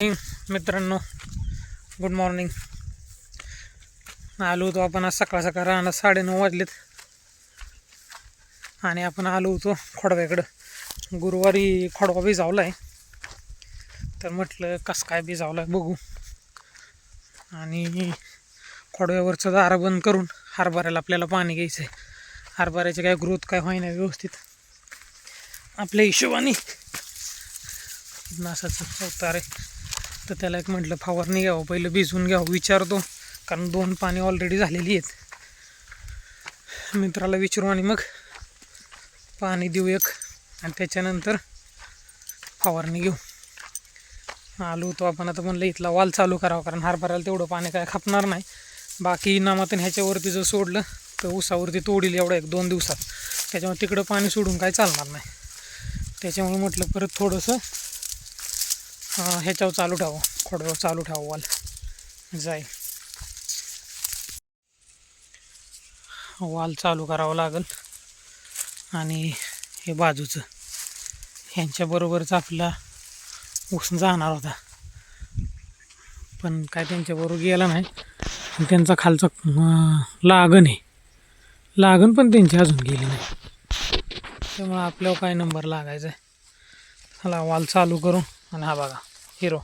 Morning मित्रांनो good morning आलो होतो आपण आज सकाळ सकाळ राहणार साडेनऊ वाजलेत. आणि आपण आलो होतो खोडव्याकडं गुरुवारी खोडवा भिजावला आहे तर म्हटलं कसं काय भिजावला आहे बघू. आणि खोडव्यावरचं दार बंद करून हरभऱ्याला आपल्याला पाणी घ्यायचं आहे हरभऱ्याचे काय ग्रोथ काय होईना व्यवस्थित. आपल्या हिशोबाने. नासाचं अवतार आहे. तर त्याला एक म्हटलं फवारणी घ्यावं पहिलं भिजवून घ्यावं विचारतो. कारण दोन पाणी ऑलरेडी झालेली आहेत. मित्राला विचारू आणि मग पाणी देऊ एक. आणि त्याच्यानंतर फवारणी घेऊ. आलो होतो आपण आता म्हणलं इथला वाल चालू करावा कारण हरभऱ्याला तेवढं पाणी काय खपणार नाही. बाकी नामातून ह्याच्यावरती जर सोडलं तर ऊसावरती तोडील एवढं एक दोन दिवसात. त्याच्यामुळे तिकडं पाणी सोडून काय चालणार नाही. त्याच्यामुळे म्हटलं परत थोडंसं ह्याच्यावर चालू ठेवावं खोडवर चालू ठेवावं वाल जाईल. वाल चालू करावं लागेल. आणि हे बाजूचं ह्यांच्याबरोबरच आपला ऊस जाणार होता. पण काय त्यांच्याबरोबर गेला नाही. आणि त्यांचा खालचा लागण आहे. लागण पण त्यांची अजून गेली नाही. त्यामुळे आपल्यावर काय नंबर लागायचा आहे. चला वाल चालू करू. आणि हा बघा हिरो.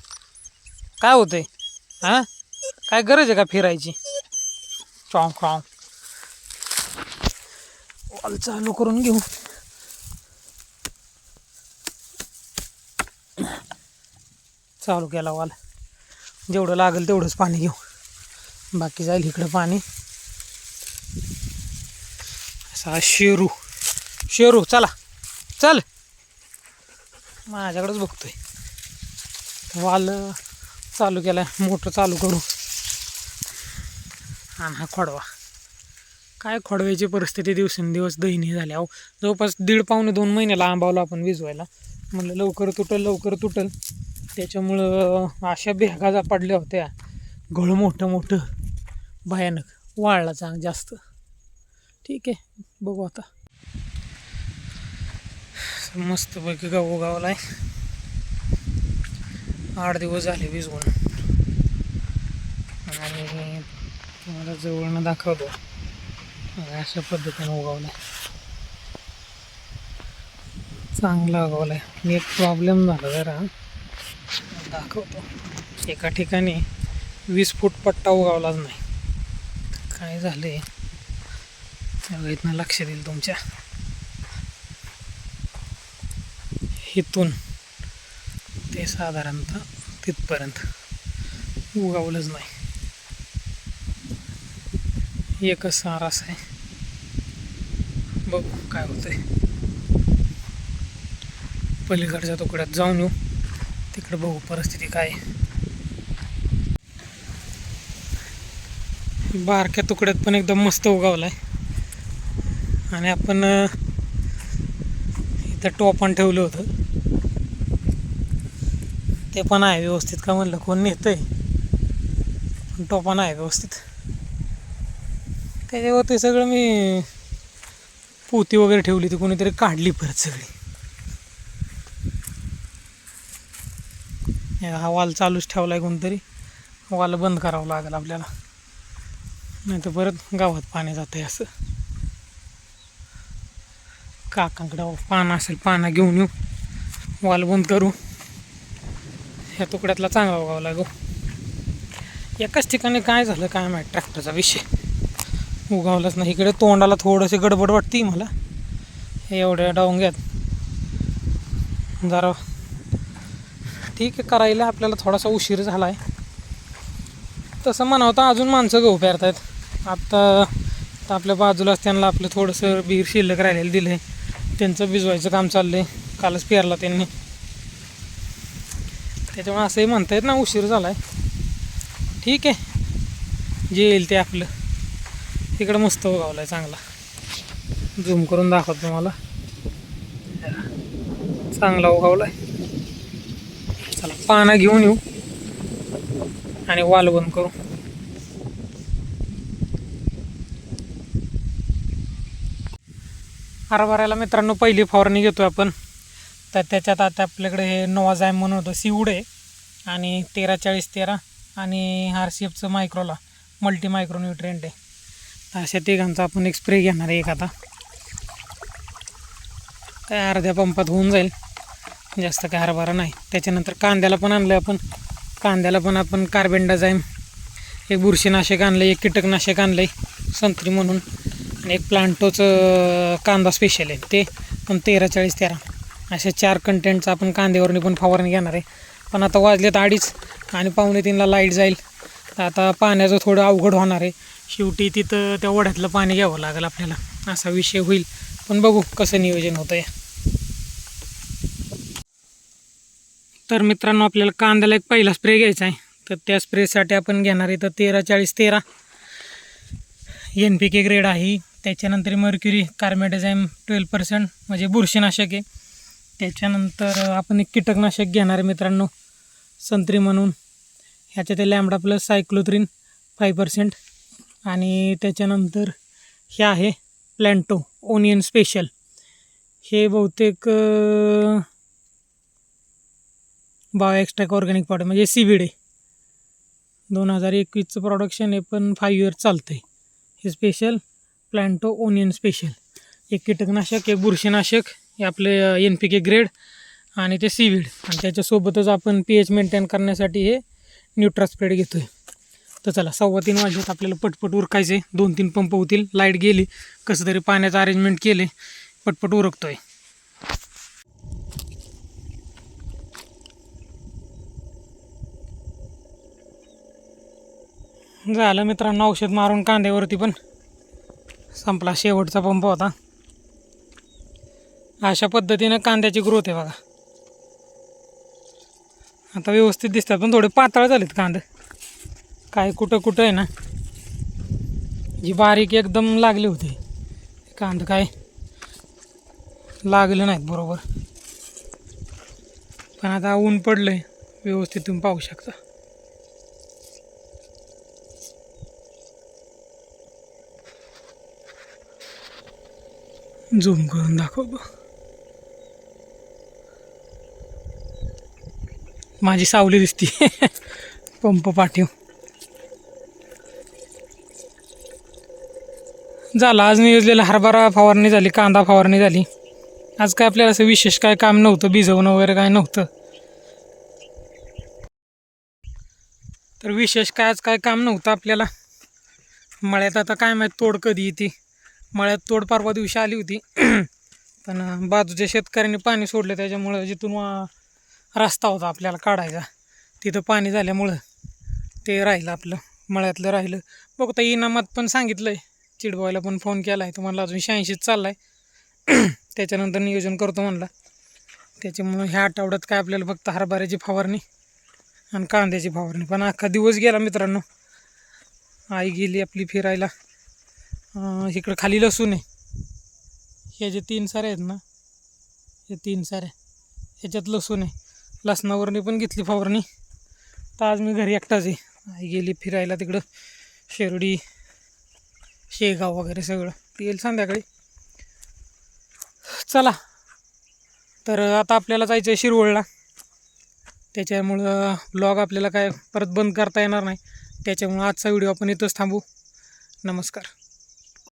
काय होतंय? हां? काय गरज आहे का फिरायची? चॉंग चॉंग वाल चालू करून घेऊ. चालू केला वाल. जेवढं लागेल तेवढंच पाणी घेऊ. बाकी जाईल इकडं पाणी. असा शेरू. शेरू चला. चल. माझ्याकडेच बघतोय. वाल चालू केला मोटर चालू करू. आणि हा खोडवा. काय खोडव्याची परिस्थिती दिवसेंदिवस दयनीय झाली अहो जवळपास दीड पावणे दोन महिन्याला आंबावला आपण भिजवायला म्हणलं लवकर तुटल लवकर तुटल. त्याच्यामुळं अशा भेगाजा पडल्या होत्या. गळ मोठं मोठं. भयानक. वाळला चांग जास्त. ठीक आहे बघू आता. मस्तपैकी गाव गावोगावला आहे आठ दिवस झाले भिजवून. आणि तुम्हाला जवळनं दाखवतो. अशा पद्धतीने उगवलाय. चांगला उगवलाय. मी एक प्रॉब्लेम झाला जरा. दाखवतो. एका ठिकाणी वीस फूट पट्टा उगवलाच नाही. काय झाले इथनं लक्ष देईल तुमच्या. इथून ते साधारणतः तिथपर्यंत. उगावलंच नाही. एकच सारास आहे. बघू काय होतंय. पलीकडच्या तुकड्यात जाऊन येऊ. तिकडे बघू परिस्थिती काय बारक्या तुकड्यात पण एकदम मस्त उगावलाय आणि आपण इथं टोपण ठेवलं होतं. ते पण आहे व्यवस्थित का म्हणलं कोण नेतं आहे पण पण आहे व्यवस्थित. त्याच्यावरती सगळं मी पोती वगैरे ठेवली ती कोणीतरी काढली परत सगळी. हा वाल चालूच ठेवला आहे कोणतरी. वाल बंद करावं लागेल आपल्याला. नाही तर परत गावात पाणी जातं आहे असं. काकांकडं पानं असेल पानं घेऊन येऊ. वाल बंद करू. ह्या तुकड्यातला चांगला बघावा लागो. एकाच ठिकाणी काय झालं काय माहीत ट्रॅक्टरचा विषय. उगावलाच नाही. इकडे तोंडाला थोडंसे गडबड वाटते मला. हे एवढ्या डावंग्यात जरा ठीक आहे करायला आपल्याला थोडासा उशीर झाला आहे तसं म्हणावं अजून माणसं गहू पेरतायत. आत्ता तर आपल्या बाजूलाच त्यांना आपलं थोडंसं बीर शिल्लक राहिलेलं दिलं आहे त्यांचं भिजवायचं काम चाललं आहे कालच पेरला त्यांनी. त्याच्यामुळे असंही म्हणता येत ना उशीर झाला आहे ठीक आहे. जे येईल ते आपलं. तिकडं मस्त उगावला आहे चांगला. झूम करून दाखवतो तुम्हाला. चांगला उगावला आहे चला पाना घेऊन येऊ. आणि वाल बंद करू. हरभऱ्याला मित्रांनो पहिली फवारणी घेतो आपण. तर त्याच्यात आता आपल्याकडे हे नवाजाय म्हणून होतं सिवड आहे. आणि तेरा चाळीस तेरा आणि आर सी एफचं मायक्रोला मल्टी मायक्रो न्यूट्रिएंट आहे अशा तिघांचा आपण एक स्प्रे घेणार आहे एक आता. काय अर्ध्या पंपात होऊन जाईल. जास्त काय हरभरा नाही. त्याच्यानंतर कांद्याला पण आणलं आपण. कांद्याला पण आपण कार्बन डायझाईम एक बुरशीनाशक आणलं एक कीटकनाशक आणलं आहे संत्री म्हणून. आणि एक प्लांटोचं कांदा स्पेशल आहे. ते पण तेरा चाळीस तेरा. अशा चार कंटेंटचं आपण कांद्यावरनी पण फवारणी घेणार आहे. पण आता वाजलेत अडीच आणि पावणे तीनला लाइट जाईल. तर आता पाण्याचं थोडं अवघड होणार आहे. शेवटी तिथं त्या ओढ्यातलं पाणी घ्यावं लागेल आपल्याला. असा विषय होईल. पण बघू कसं नियोजन होतं आहे तर मित्रांनो आपल्याला कांद्याला एक पहिला स्प्रे घ्यायचा आहे. तर त्या स्प्रेसाठी आपण घेणार आहे तर तेरा चाळीस तेरा. एन पी के ग्रेड आहे. त्याच्यानंतर मर्क्युरी कार्मेटाझाईम ट्वेल्व पर्सेंट म्हणजे बुरशीनाशक आहे. त्याच्यानंतर आपण एक कीटकनाशक घेणार आहे मित्रांनो संत्री म्हणून. ह्याच्यात आहे lambda plus cyhalothrin five percent आणि त्याच्यानंतर हे आहे प्लॅन्टो ओनियन स्पेशल. हे बहुतेक बायो एक्स्ट्रॅक ऑर्गॅनिक पावडर म्हणजे सी बी डे दोन हजार एकवीसचं प्रोडक्शन आहे पण फाईव्ह इयर चालतं आहे हे स्पेशल प्लॅन्टो ओनियन स्पेशल. एक कीटकनाशक एक बुरशीनाशक. हे आपले एन पी के ग्रेड आणि ते सीवीड आणि त्याच्यासोबतच आपण पी एच मेंटेन करण्यासाठी हे न्यूट्रास्प्रेड घेतो आहे तर चला सव्वा तीन वाजल्यात आपल्याला पटपट उरकायचे दोन तीन पंप होतील. लाइट गेली. कसं तरी पाण्याचं अरेंजमेंट केले पटपट उरकतो आहे झालं मित्रांनो औषध मारून कांद्यावरती पण संपला शेवटचा पंप होता. अशा पद्धतीनं कांद्याची ग्रोथ आहे बघा. आता व्यवस्थित दिसतात पण थोडे पातळ झालेत कांदे. काय कुठं कुठं आहे ना जी बारीक एकदम लागली होती. कांद काय लागले नाहीत बरोबर. पण आता ऊन पडलंय व्यवस्थित तुम्ही पाहू शकता. झूम करून दाखव माझी सावली दिसती. पंप पाठीव. झाला आज नियोजलेला हरभरा फवारणी झाली कांदा फवारणी झाली. आज काय आपल्याला असं विशेष काय काम नव्हतं भिजवणं वगैरे काय नव्हतं. तर विशेष काय आज काय काम नव्हतं आपल्याला. मळ्यात आता काय माहीत तोड कधी येते. मळ्यात तोड परवा दिवशी आली होती. पण बाजूच्या शेतकऱ्यांनी पाणी सोडलं त्याच्यामुळं जिथून वा- रस्ता होता आपल्याला काढायचा. तिथं पाणी झाल्यामुळं ते राहिलं आपलं मळ्यातलं राहिलं. बघता इनामात पण सांगितलं आहे चिडबॉयला पण फोन केला आहे तुम्हाला अजून शहाऐंशीच चालला आहे त्याच्यानंतर नियोजन करतो म्हणला. त्याच्यामुळं ह्या आठवड्यात काय आपल्याला फक्त हरभऱ्याची फवारणी आणि कांद्याची फवारणी. पण अख्खा दिवस गेला मित्रांनो. आई गेली आपली फिरायला. इकडं खाली लसूण आहे. हे जे तीन सारे आहेत ना हे तीन सारे. ह्याच्यात लसूण आहे. लसणावरनी पण घेतली फवारणी. तर आज मी घरी एकटाच आहे. आई गेली फिरायला तिकडं. शेरडी शेगाव वगैरे सगळं. येईल संध्याकाळी. चला. तर आता आपल्याला जायचं आहे शिरवळला. त्याच्यामुळं ब्लॉग आपल्याला काय परत बंद करता येणार नाही. त्याच्यामुळं आजचा व्हिडिओ आपण इथंच थांबू. नमस्कार.